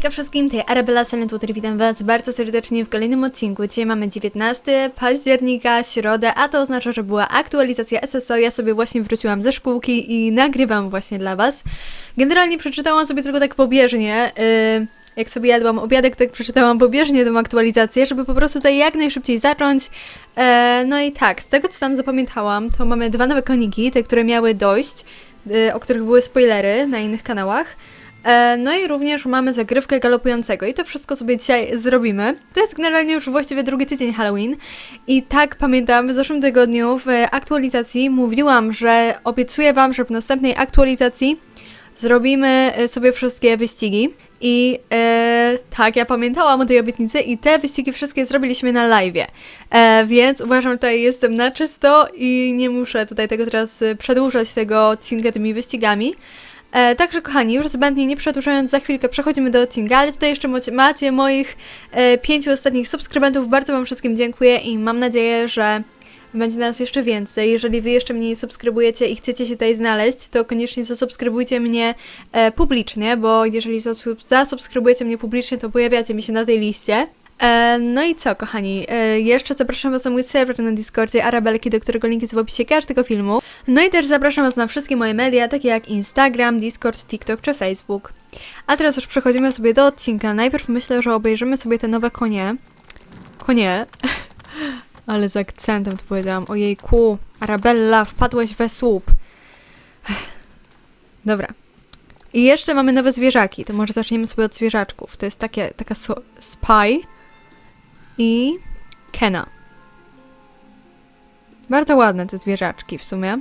Hejka wszystkim, tutaj Arabella Silent Water, witam was bardzo serdecznie w kolejnym odcinku. Dzisiaj mamy 19 października, środę, a to oznacza, że była aktualizacja SSO. Ja sobie właśnie wróciłam ze szkółki i nagrywam właśnie dla was. Generalnie przeczytałam sobie tylko tak pobieżnie, yy, jak sobie jadłam obiadek, tak przeczytałam pobieżnie tą aktualizację, żeby po prostu tutaj jak najszybciej zacząć. E, no i tak, z tego co tam zapamiętałam, to mamy dwa nowe koniki, te, które miały dojść, y, o których były spoilery na innych kanałach. E, No i również mamy zagrywkę galopującego i to wszystko sobie dzisiaj zrobimy. To jest generalnie już właściwie drugi tydzień Halloween i tak pamiętam, w zeszłym tygodniu w aktualizacji mówiłam, że obiecuję Wam, że w następnej aktualizacji zrobimy e, sobie wszystkie wyścigi i e, tak, ja pamiętałam o tej obietnicy i te wyścigi wszystkie zrobiliśmy na live. E, więc uważam, że tutaj jestem na czysto i nie muszę tutaj tego teraz e, przedłużać tego odcinka tymi wyścigami. E, także kochani, już zbędnie nie przedłużając, za chwilkę przechodzimy do odcinka, ale tutaj jeszcze macie, moich e, pięciu ostatnich subskrybentów. Bardzo Wam wszystkim dziękuję i mam nadzieję, że będzie nas jeszcze więcej. Jeżeli Wy jeszcze mnie nie subskrybujecie i chcecie się tutaj znaleźć, to koniecznie zasubskrybujcie mnie e, publicznie, bo jeżeli zasub- zasubskrybujecie mnie publicznie, to pojawiacie mi się na tej liście. E, no i co, kochani? E, jeszcze zapraszam Was na mój serwer na Discordzie Arabelki, do którego link jest w opisie każdego filmu. No i też zapraszam Was na wszystkie moje media, takie jak Instagram, Discord, TikTok czy Facebook. A teraz już przechodzimy sobie do odcinka. Najpierw myślę, że obejrzymy sobie te nowe konie. Konie. Ale z akcentem to powiedziałam. Ojejku, Arabella, wpadłaś we słup. Dobra. I jeszcze mamy nowe zwierzaki. To może zaczniemy sobie od zwierzaczków. To jest takie, taka so, Spy i Kena. Bardzo ładne te zwierzaczki w sumie.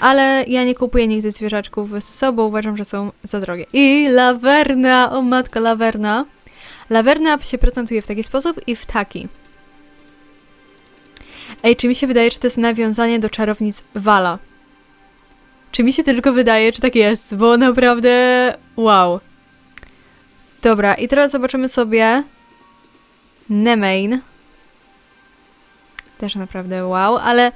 Ale ja nie kupuję nigdy zwierzaczków ze sobą, uważam, że są za drogie. I lawerna, o matko, lawerna. Lawerna się prezentuje w taki sposób i w taki. Ej, czy mi się wydaje, czy to jest nawiązanie do czarownic Wala? Czy mi się tylko wydaje, czy tak jest? Bo naprawdę wow. Dobra, i teraz zobaczymy sobie Nemain. Też naprawdę wow, ale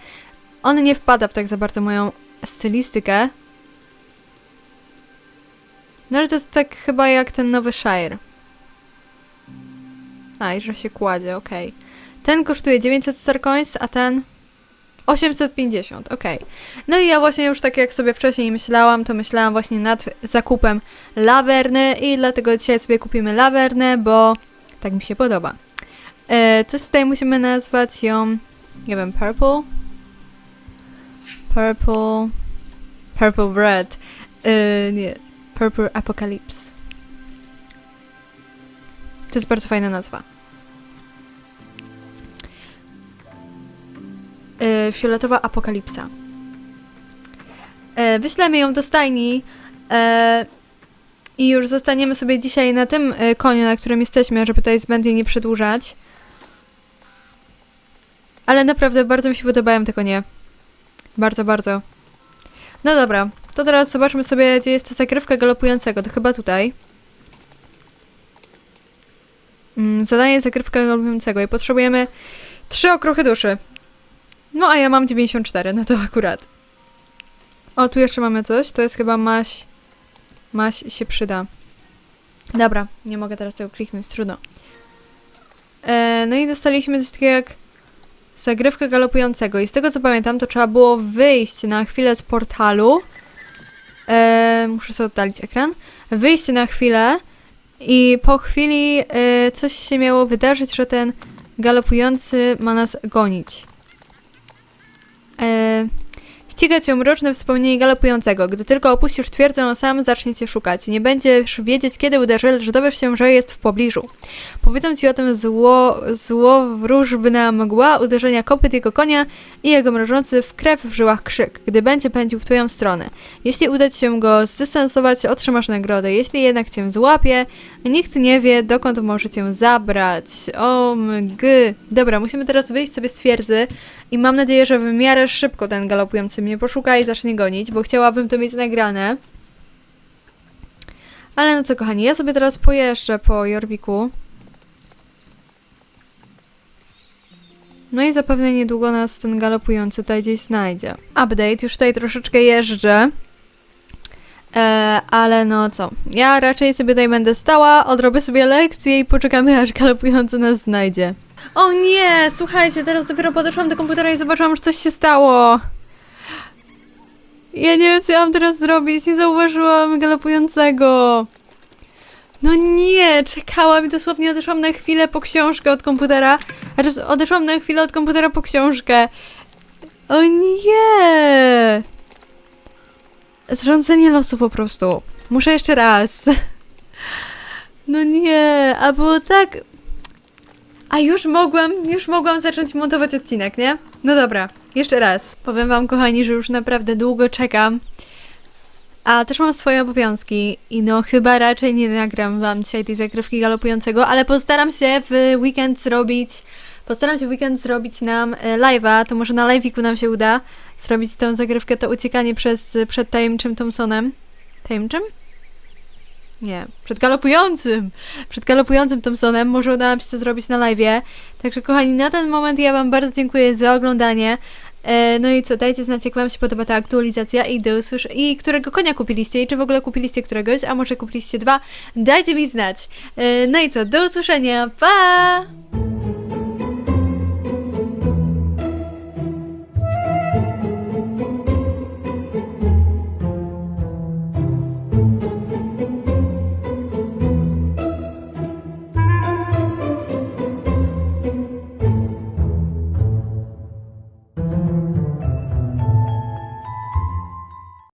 on nie wpada w tak za bardzo moją stylistykę. No ale to jest tak chyba jak ten nowy Shire. A, i że się kładzie, okej. Ten kosztuje 900 Star Coins, a ten 850, okej. No i ja właśnie już tak jak sobie wcześniej myślałam, to myślałam właśnie nad zakupem lawerny i dlatego dzisiaj sobie kupimy lawernę, bo tak mi się podoba. E, coś tutaj musimy nazwać ją, nie wiem, purple? Purple... Purple Red. E, nie, Purple Apocalypse. To jest bardzo fajna nazwa. E, fioletowa Apokalipsa. E, wyślemy ją do stajni e, i już zostaniemy sobie dzisiaj na tym e, koniu, na którym jesteśmy, żeby tutaj zbędnie nie przedłużać. Ale naprawdę bardzo mi się podobają te konie. Bardzo, bardzo. No dobra, to teraz zobaczmy sobie, gdzie jest ta zagrywka galopującego. To chyba tutaj. Mm, zadanie zagrywka galopującego i potrzebujemy trzy okruchy duszy. No a ja mam 94, no to akurat. O, tu jeszcze mamy coś. To jest chyba maś. Maś się przyda. Dobra, nie mogę teraz tego kliknąć, trudno. E, no i dostaliśmy coś takiego jak zagrywkę galopującego. I z tego co pamiętam, to trzeba było wyjść na chwilę z portalu. E, muszę sobie oddalić ekran. Wyjść na chwilę i po chwili e, coś się miało wydarzyć, że ten galopujący ma nas gonić. E, ścigać ją mroczne wspomnienie galopującego. Gdy tylko opuścisz twierdzę, sam zacznie cię szukać. Nie będziesz wiedzieć, kiedy uderzy, lecz dowiesz się, że jest w pobliżu. Powiedzą ci o tym zło, złowróżbna mgła, uderzenia kopyt jego konia i jego mrożący w krew w żyłach krzyk, gdy będzie pędził w twoją stronę. Jeśli uda ci się go zdystansować, otrzymasz nagrodę. Jeśli jednak cię złapie, nikt nie wie, dokąd może cię zabrać. O mg. Dobra, musimy teraz wyjść sobie z twierdzy i mam nadzieję, że w miarę szybko ten galopujący mnie poszuka i zacznie gonić, bo chciałabym to mieć nagrane. Ale no co kochani, ja sobie teraz pojeżdżę po Jorwiku. No i zapewne niedługo nas ten galopujący tutaj gdzieś znajdzie. Update, już tutaj troszeczkę jeżdżę. E, ale no co, ja raczej sobie tutaj będę stała, odrobię sobie lekcję i poczekamy aż galopujący nas znajdzie. O nie, słuchajcie, teraz dopiero podeszłam do komputera i zobaczyłam, że coś się stało. Ja nie wiem, co ja mam teraz zrobić, nie zauważyłam galopującego. No nie, czekałam i dosłownie odeszłam na chwilę po książkę od komputera. Znaczy, odeszłam na chwilę od komputera po książkę. O nie! Zrządzenie losu po prostu. Muszę jeszcze raz. No nie, a było tak. A już mogłam, już mogłam zacząć montować odcinek, nie? No dobra, jeszcze raz. Powiem wam, kochani, że już naprawdę długo czekam. A też mam swoje obowiązki i no chyba raczej nie nagram wam dzisiaj tej zagrywki galopującego, ale postaram się w weekend zrobić, postaram się w weekend zrobić nam e, live'a, to może na live'iku nam się uda zrobić tą zagrywkę, to uciekanie przez, przed tajemniczym Thompsonem. Tajemniczym? Nie, przed galopującym! Przed galopującym Thompsonem może uda nam się to zrobić na live'ie. Także kochani, na ten moment ja wam bardzo dziękuję za oglądanie. E, no i co, dajcie znać, jak wam się podoba ta aktualizacja i do usłysz- i którego konia kupiliście i czy w ogóle kupiliście któregoś, a może kupiliście dwa, dajcie mi znać. E, no i co, do usłyszenia, pa!